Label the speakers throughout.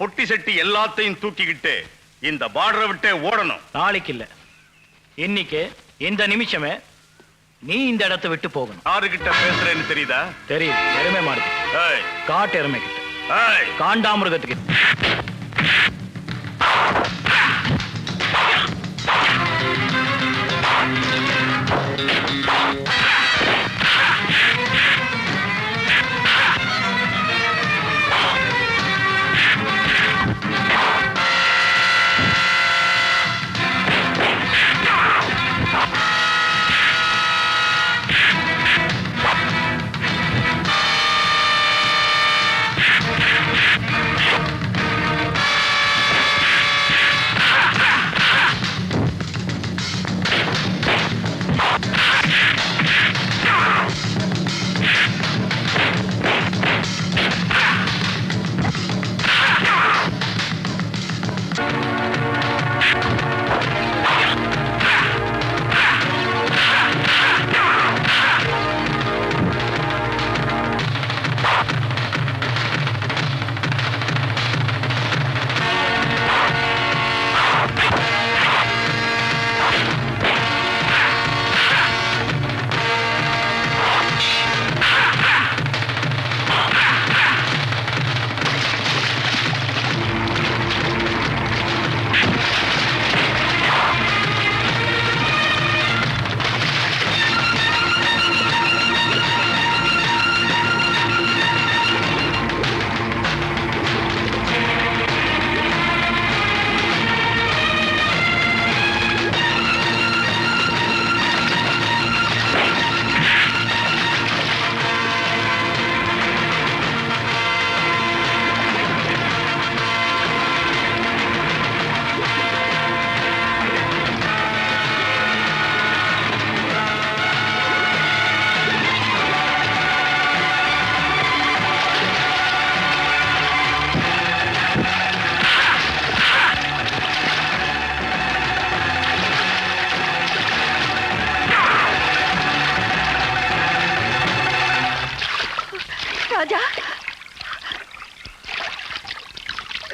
Speaker 1: பொட்டி செட்டி எல்லாத்தையும் தூக்கிக்கிட்டு இந்த பார்டரை விட்டே ஓடணும்.
Speaker 2: நாளைக்கு இல்ல இன்னைக்கு இந்த நிமிஷமே நீ இந்த இடத்தை விட்டு போகணும்.
Speaker 1: யாருகிட்ட பேசுறேன்னு தெரியுதா?
Speaker 2: தெரியுது எருமை மாடுது
Speaker 1: ஏய்,
Speaker 2: காட்டு எருமை கிட்ட.
Speaker 1: ஏய்,
Speaker 2: காண்டாமிருகத்துக்கு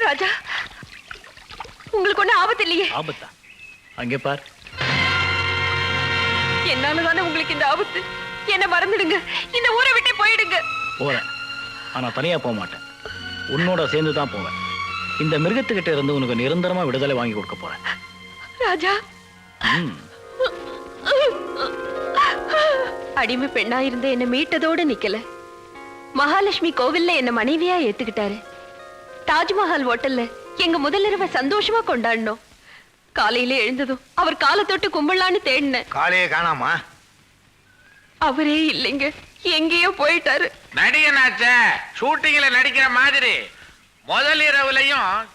Speaker 3: ராஜா. உங்களுக்கு ஒண்ணு ஆபத்து இல்லையே
Speaker 2: ஆபத்தா? அங்கே பார்.
Speaker 3: என்னாலதானே உங்களுக்கு இந்த ஆபத்து? என்ன மறந்துடுங்க. இந்த ஊரை விட்டே போயிடுங்க.
Speaker 2: போறேன். ஆனா தனியா போக மாட்டேன். உன்னோட சேர்ந்து தான் போவேன். இந்த மிருகத்துக்கிட்ட இருந்து உனக்கு நிரந்தரமா விடுதலை வாங்கி கொடுக்க போறேன்.
Speaker 3: ராஜா. அடிமை பெண்ணா இருந்த என்ன மீட்டதோட நிக்கல. மகாலட்சுமி கோவில்ல என்ன மனைவியா ஏத்துக்கிட்டாரு. தாஜ்மஹால் ஹோட்டல்ல எங்க முதலிரவை சந்தோஷமா கொண்டாடினோம். காலையில எழுந்ததும் அவர் காலை தொட்டு கும்பிடலான்னு தேடினேன்.
Speaker 4: காலையே காணாமா?
Speaker 3: அவரே இல்லைங்க எங்கேயோ போயிட்டாரு.
Speaker 5: நடிகனாச்சே ஷூட்டிங்ல நடிக்கிற மாதிரி. முதல் இரவுலயும்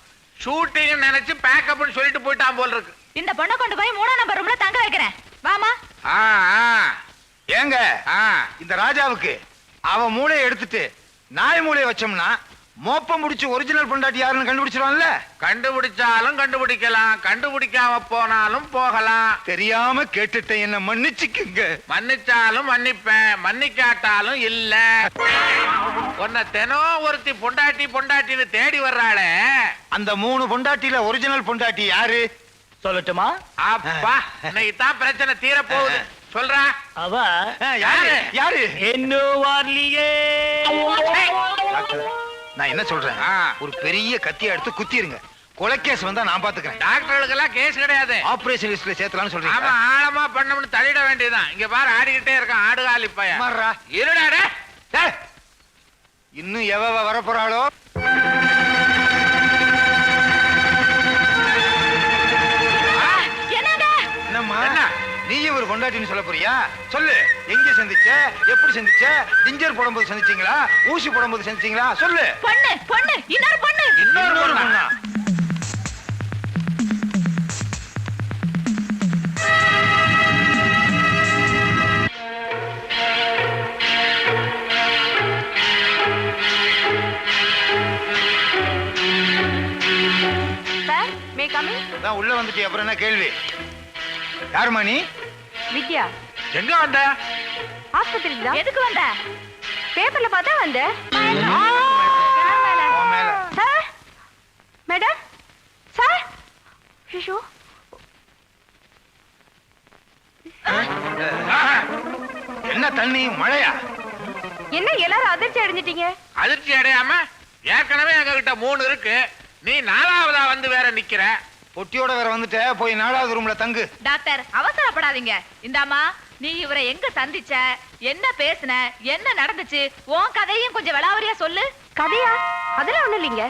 Speaker 5: ஷூட்டிங் நினைச்சு பேக்கப்னு சொல்லிட்டு போயிட்டான் போல் இருக்கு.
Speaker 6: இந்த பொண்ணை கொண்டு போய் மூணாம் நம்பர் ரூம்ல தங்க வைக்கிறேன். வாமா.
Speaker 5: ஆ ஆ,
Speaker 4: ஏங்க
Speaker 5: ஆ.
Speaker 4: இந்த ராஜாவுக்கு அவ மூளையை எடுத்துட்டு நாய் மூளையை வச்சோம்னா மோப்பம் முடிச்சு ஒரிஜினல் பொண்டாட்டி யாருன்னு கண்டுபிடிச்சிருவான்ல?
Speaker 5: கண்டுபிடிச்சாலும் கண்டுபிடிக்கலாம். கண்டுபிடிக்காம போனாலும் போகலாம்.
Speaker 4: தெரியாம கேட்டுட்டேன். என்ன மன்னிச்சுக்குங்க.
Speaker 5: மன்னிச்சாலும் மன்னிப்பேன். மன்னிக்காட்டாலும் இல்ல. உன்னை தினம் ஒருத்தி பொண்டாட்டி பொண்டாட்டின்னு தேடி வர்றாளே.
Speaker 4: அந்த மூணு பொண்டாட்டில ஒரிஜினல் பொண்டாட்டி யாரு?
Speaker 2: சொல்லட்டுமா?
Speaker 5: அப்பா இன்னைக்கு தான் பிரச்சனை தீர போகுது சொல்றா.
Speaker 2: அவ
Speaker 4: யாரு? யாரு?
Speaker 2: இன்னும் வரலையே
Speaker 4: நான் என்ன சொல்றேன். ஒரு பெரிய கத்தியை எடுத்து குத்திருங்க. கொலைக்கேஸ் வந்தா நான் பாத்துக்கிறேன்.
Speaker 5: டாக்டர்களுக்கெல்லாம் கேஸ் கிடையாது.
Speaker 4: ஆபரேஷன் லிஸ்ட்ல சேர்த்தலாம்னு
Speaker 5: ஆமா
Speaker 4: சொல்றீங்க
Speaker 5: ஆழமா பண்ணணும்னு தள்ளிட வேண்டியதுதான். இங்க பாரு ஆடிக்கிட்டே இருக்கான் ஆடுகாலி பையன்.
Speaker 4: சும்மார்றா.
Speaker 5: இருடா டேய்.
Speaker 4: ஏய், இன்னும் எவ வர கொண்டாட்டின்னு சொல்ல போறியா? சொல்லு. எங்க சந்திச்ச? எப்படி சந்திச்ச? டிஞ்சர் போடும்போது சந்திச்சீங்களா? ஊசி போடும்போது சந்திச்சீங்களா? சொல்லு.
Speaker 6: பொண்ணு பொண்ணு இன்னொரு பொண்ணு.
Speaker 5: இன்னொரு பொண்ணா?
Speaker 4: உள்ள வந்துட்டு அப்புறம் என்ன கேள்வி? யாருமா நீ?
Speaker 3: வித்யா.
Speaker 5: எங்க வந்த?
Speaker 3: ஆஸ்பத்திரிக்கு தான்.
Speaker 6: எதுக்கு வந்த?
Speaker 3: பேப்பர்ல பார்த்தா சார்? மேடம்? சார்? ஐயோ.
Speaker 4: என்ன தண்ணி? மழையா?
Speaker 3: என்ன எல்லாரும் அதிர்ச்சி அடைஞ்சிட்டீங்க?
Speaker 5: அதிர்ச்சி அடையாம ஏற்கனவே எங்க கிட்ட மூணு இருக்கு. நீ நாலாவதா வந்து வேற நிக்கிற.
Speaker 4: பொட்டியோட வேற வந்துட்ட போய் நாலாவது ரூம்ல தங்கு.
Speaker 7: டாக்டர் அவசரப்படாதீங்க. இந்தாம்மா நீ இவரை எங்க சந்திச்ச? என்ன பேசுன? என்ன நடந்துச்சு? உன் கதையும் கொஞ்சம் விளாவரியா சொல்லு.
Speaker 3: கதையா? அதெல்லாம் ஒண்ணும் இல்லைங்க.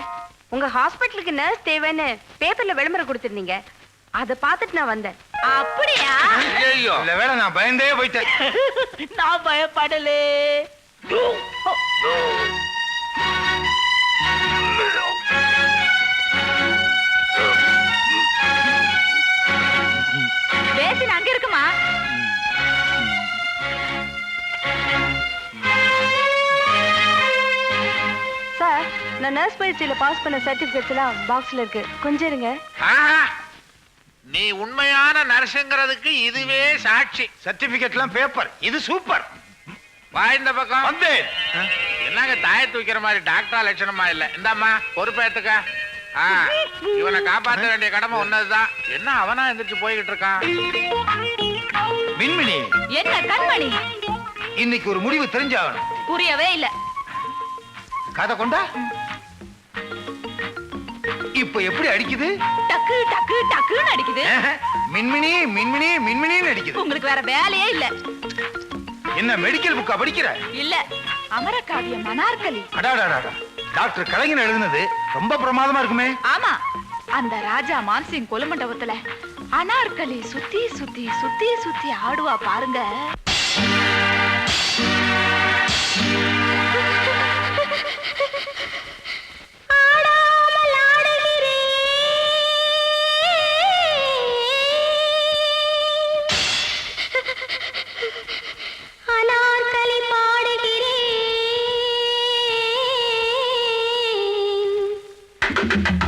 Speaker 3: உங்க ஹாஸ்பிட்டலுக்கு நர்ஸ் தேவைன்னு பேப்பர்ல விளம்பரம் கொடுத்திருந்தீங்க. அதை பார்த்துட்டு நான் வந்தேன்.
Speaker 7: அப்படியா?
Speaker 5: ஐயோ
Speaker 4: இல்ல வேலை நான் பயந்தே போயிட்டேன்.
Speaker 7: நான் பயப்படலே.
Speaker 3: நான் நர்ஸ் பரீட்சையில பாஸ் பண்ண சர்டிபிகேட்ஸ் எல்லாம் பாக்ஸ்ல இருக்கு. கொஞ்சம் இருங்க.
Speaker 5: ஆஹா. நீ உண்மையான நர்ஸுங்கிறதுக்கு இதுவே சாட்சி.
Speaker 4: சர்டிபிகேட்லாம் பேப்பர் இது சூப்பர்
Speaker 5: வா இந்த பக்கம்.
Speaker 4: வந்தேன்.
Speaker 5: என்னங்க தாயத்து வைக்கிற மாதிரி டாக்டரா லட்சணமா இல்ல? இந்தாம்மா பொறுப்பேத்துக்க ஆ, இவனை காப்பாத்த வேண்டிய கடமை ஒன்னதுதான் என்ன அவனா எந்திரிச்சு போய்கிட்டு இருக்கான்?
Speaker 4: மின்மினி.
Speaker 7: என்ன கண்மணி?
Speaker 4: இன்னைக்கு ஒரு முடிவு தெரிஞ்சாகணும்.
Speaker 7: புரியவே இல்ல.
Speaker 4: கதை கொண்டா? இப்ப எப்படி அடிக்குது?
Speaker 7: டக்கு டக்கு டக்குன்னு அடிக்குது.
Speaker 4: மின்மினி மின்மினி மின்மினின்னு அடிக்குது.
Speaker 7: உங்களுக்கு வேற வேலையே இல்ல.
Speaker 4: என்ன மெடிக்கல் புக்கா படிக்கிற?
Speaker 7: இல்ல அமரகாவிய மனார்கலி
Speaker 4: அடாடாடாடா. டாக்டர் கலைஞர் எழுதுனது ரொம்ப பிரமாதமா இருக்குமே.
Speaker 7: ஆமா அந்த ராஜா மான்சிங் கொலுமண்டபத்துல அனார்கலி சுத்தி சுத்தி சுத்தி சுத்தி ஆடுவா பாருங்க. thank you.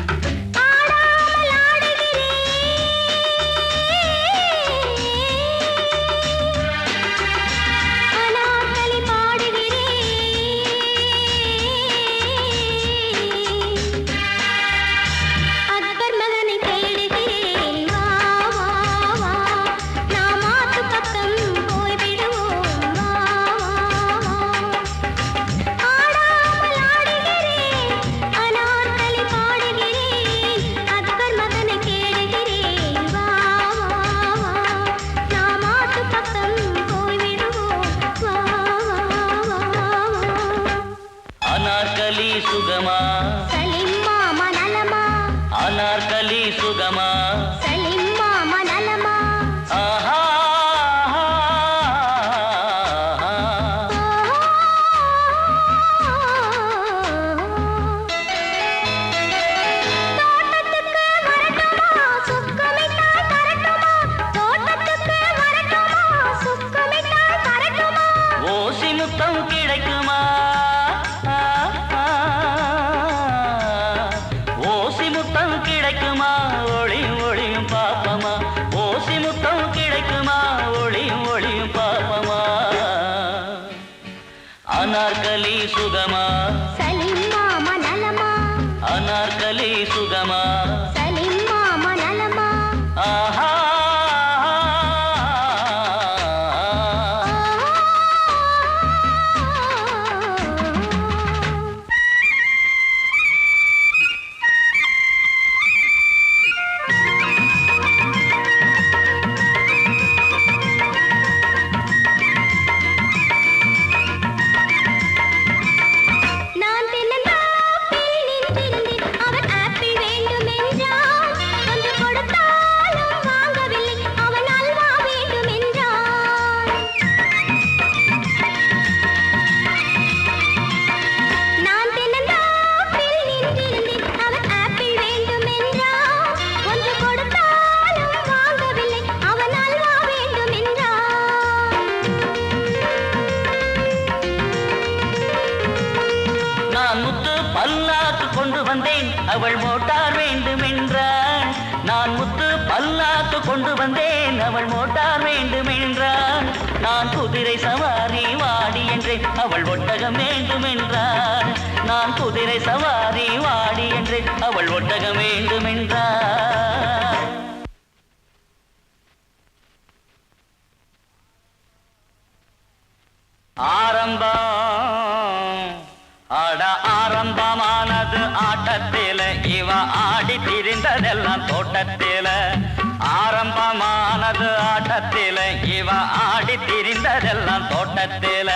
Speaker 7: திரிந்ததெல்லாம்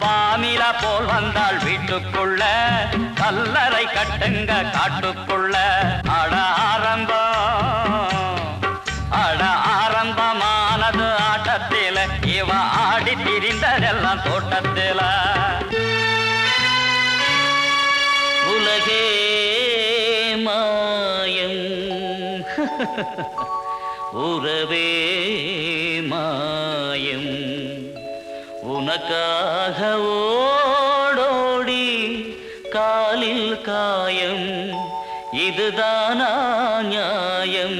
Speaker 7: பாமில போல் வந்தாள் வீட்டுக்குள்ள கல்லறை கட்டுங்க காட்டுக்குள்ள. அட ஆரம்பம் அட ஆரம்பமானது ஆட்டத்தில. இவ ஆடி திரிந்ததெல்லாம் தோட்டத்தில. உலகே மாயம். உறவே மா உனக்காக ஓடோடி காலில் காயம் இதுதானா நியாயம்?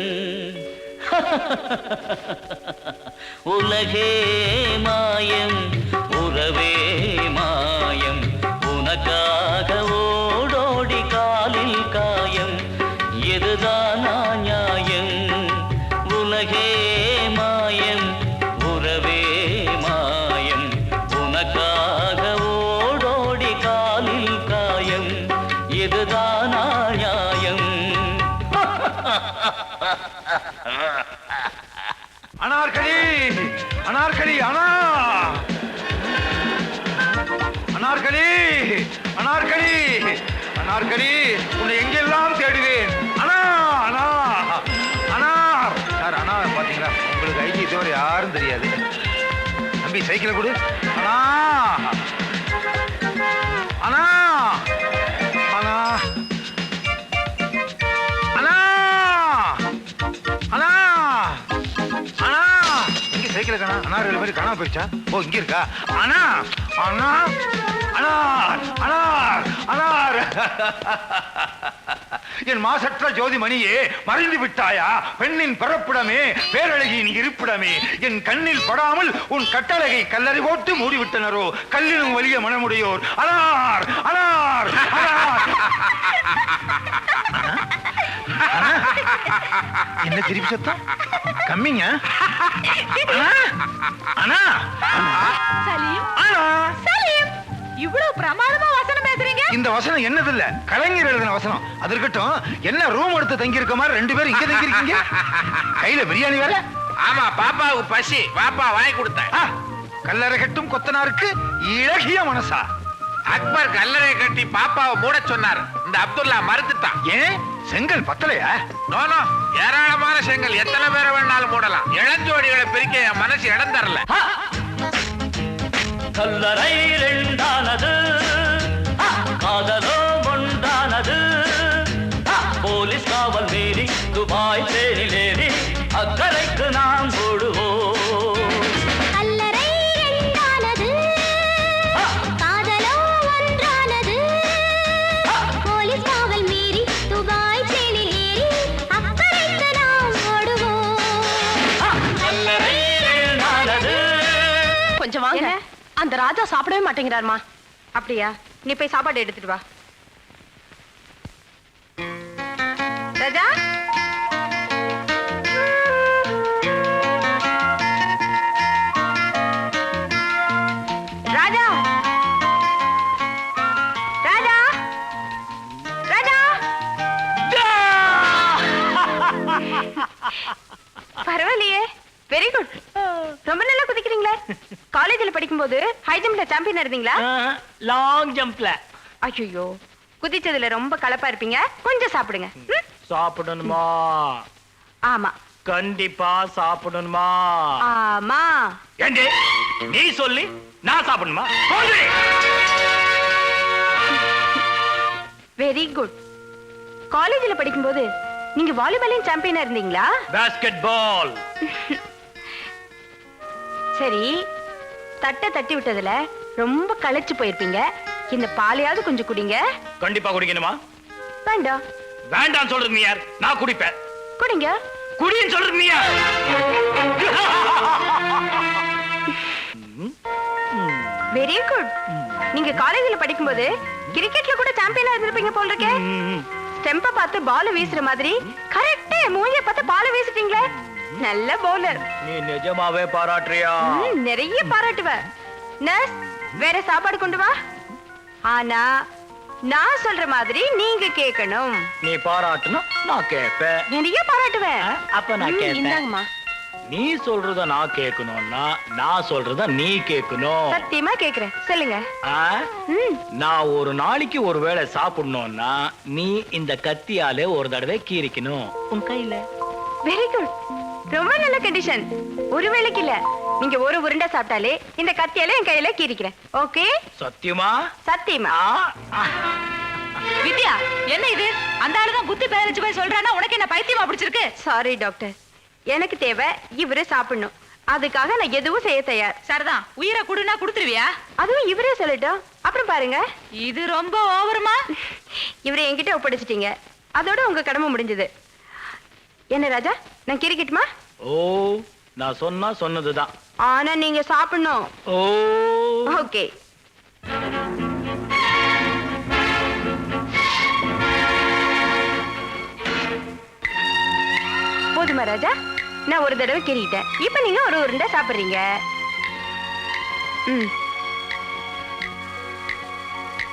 Speaker 7: உலகே மாயம். எதுதானா நியாயம்
Speaker 4: அனார்களி அனார்களி அனா. அனார்களி அனார்களி அனார்களி உன்னை எங்கெல்லாம் தேடுவேன்? அனா அனா அனார் சார் அனார் பாத்தீங்களா உங்களுக்கு ஐடி தவிர யாரும் தெரியாது. தம்பி சைக்கிளை கொடு. அனா. அண்ணா காணா அனார் ரெண்டு மாதிரி காணாம போயிடுச்சா? ஓ இங்க இருக்கா? அண்ணா அண்ணா அனார் அனார் அனார் என் மாசற்ற ஜோதி மணியே மறைந்து விட்டாயா? பெண்ணின் பிறப்பிடமே பேரழகியின் இருப்பிடமே. என் கண்ணில் படாமல் உன் கட்டழகை கல்லறை போட்டு மூடிவிட்டனரோ? கல்லினும் வலிய மனமுடையோர். அனார் அனார் அனார் என்ன திருப்பி சத்தம்? கம்மிங்க. அண்ணா
Speaker 6: சலீம்.
Speaker 4: அண்ணா.
Speaker 6: சலீம். இவ்வளவு பிரமாதமா வசனம் பேசுறீங்க.
Speaker 4: இந்த வசனம் என்னது இல்ல கலைஞர் எழுதின வசனம். அது இருக்கட்டும். என்ன ரூம் எடுத்து தங்கி இருக்க மாதிரி ரெண்டு பேரும் இங்க தங்கி இருக்கீங்க கையில பிரியாணி வேற.
Speaker 5: ஆமா பாப்பாவுக்கு பசி. பாப்பா வாங்கி கொடுத்தேன்.
Speaker 4: கல்லறை கட்டும் கொத்தனாருக்கு இழகிய மனசா.
Speaker 5: அக்பர் கல்லறை கட்டி பாப்பாவை மூட சொன்னார். இந்த அப்துல்லா மறுத்துட்டான்.
Speaker 4: ஏன் செங்கல் பத்தலையா?
Speaker 5: நோனோ ஏராளமான செங்கல். எத்தனை பேரை வேணாலும் மூடலாம். இளஞ்சோடிகளை பிரிக்க என் மனசு இடம் தரல.
Speaker 7: கல்லறை ரெண்டானது
Speaker 3: அந்த ராஜா சாப்பிடவே மாட்டேங்கிறாருமா. அப்படியா? நீ போய் சாப்பாடு எடுத்துட்டு வா. ராஜா? ராஜா? ராஜா? ராஜா? பரவாயில்லையே. வெரி குட் ரொம்ப நல்லா குதிக்கிறீங்களே. காலேஜ்ல படிக்கும்போது ஹை ஜம்ப்ல சாம்பியன் இருந்தீங்களா
Speaker 2: லாங் ஜம்ப்ல
Speaker 3: ஐயோ குதிச்சதுல ரொம்ப கலப்பா இருப்பீங்க. கொஞ்சம் சாப்பிடுங்க?
Speaker 2: சாப்பிடணுமா?
Speaker 3: ஆமா.
Speaker 2: கண்டிப்பா சாப்பிடணுமா?
Speaker 3: ஆமா.
Speaker 2: ஏண்டி நீ சொல்லி நான் சாப்பிடணுமா?
Speaker 3: வெரி குட் காலேஜ்ல படிக்கும்போது நீங்க வாலிபாலையும் சாம்பியனா இருந்தீங்களா?
Speaker 2: பாஸ்கெட் பால்
Speaker 3: சரி தட்டை தட்டி விட்டதுல ரொம்ப களைச்சு போயிருப்பீங்க. இந்த பாலையாவது கொஞ்சம் குடிங்க.
Speaker 2: கண்டிப்பா குடிக்கணுமா?
Speaker 3: வேண்டாம்
Speaker 2: வேண்டாம் சொல்றது நீ யார்? நான் குடிப்பேன்.
Speaker 3: குடிங்க.
Speaker 2: குடின்னு சொல்றது நீ யார்?
Speaker 3: வெரி குட் நீங்க காலேஜ்ல படிக்கும்போது கிரிக்கெட்ல கூட சாம்பியனா இருந்திருப்பீங்க போல இருக்கே ஸ்டெம்ப பார்த்து பால் வீசுற மாதிரி கரெக்டா மூஞ்ச பார்த்து பால் வீசிட்டீங்களே. நல்ல பவுலர்
Speaker 2: நீ நிஜமாவே பாராட்டுறியா?
Speaker 3: நிறைய பாராட்டுவ. நர்ஸ் வேற சாப்பாடு கொண்டு வா. ஆனா நான் சொல்ற மாதிரி நீங்க கேட்கணும்
Speaker 2: நீ பாராட்டுனா நான் கேட்பேன்
Speaker 3: நிறைய பாராட்டுவேன்
Speaker 2: அப்ப நான் கேட்பேன். நீ சொல்றத நான் கேட்கணும்னா நான் சொல்றத நீ கேட்கணும்
Speaker 3: சத்தியமா கேக்குறேன். சொல்லுங்க.
Speaker 2: நான் ஒரு நாளைக்கு ஒரு வேளை சாப்பிடணும்னா நீ இந்த கத்தியாலே ஒரு தடவை கீறிக்கணும். உன் கையில.
Speaker 3: வெரி குட் ரொம்ப நல்ல கண்டிஷன் ஒரு வேளைக்கு இல்ல. நீங்க ஒரு உருண்டை சாப்பிட்டாலே இந்த கத்தியால என் கையில கீறிக்கிறேன். ஓகே
Speaker 2: சத்தியமா?
Speaker 3: சத்தியமா.
Speaker 6: வித்யா என்ன இது? அந்த ஆளுதான் புத்தி பேரஞ்சு போய் சொல்றானா உனக்கு என்ன பைத்தியமா பிடிச்சிருக்கு?
Speaker 3: சாரி டாக்டர் எனக்கு தேவை இவரே சாப்பிடணும். அதுக்காக நான் எதுவும் செய்ய தயார்.
Speaker 6: சரிதான். உயிரை குடுனா குடுத்துருவியா?
Speaker 3: அதுவும் இவரே சொல்லட்டும். அப்புறம் பாருங்க.
Speaker 6: இது ரொம்ப ஓவருமா?
Speaker 3: இவரை என்கிட்ட ஒப்படைச்சிட்டீங்க. அதோட உங்க கடமை முடிஞ்சது. என்ன ராஜா நான் கிரிக்கெட்டுமா?
Speaker 2: ஓ நான் சொன்னா சொன்னதுதான்.
Speaker 3: ஆனா நீங்க சாப்பிடணும்.
Speaker 2: ஓ.
Speaker 3: ஓகே. போதுமா ராஜா? நான் ஒரு தடவை கிரிக்கிட்டேன் இப்ப நீங்க ஒரு உருண்டை சாப்பிடுறீங்க. ம்.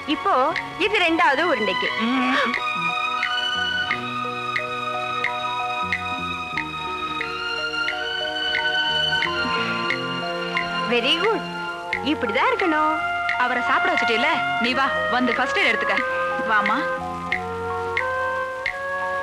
Speaker 3: இப்போ இது ரெண்டாவது உருண்டைக்கு. வெரி குட் இப்படிதான் இருக்கணும்.
Speaker 6: அவரை சாப்பிட வச்சுட்டே நீ வா வந்து ஃபர்ஸ்ட் எய்ட் எடுத்துக்க. வாமா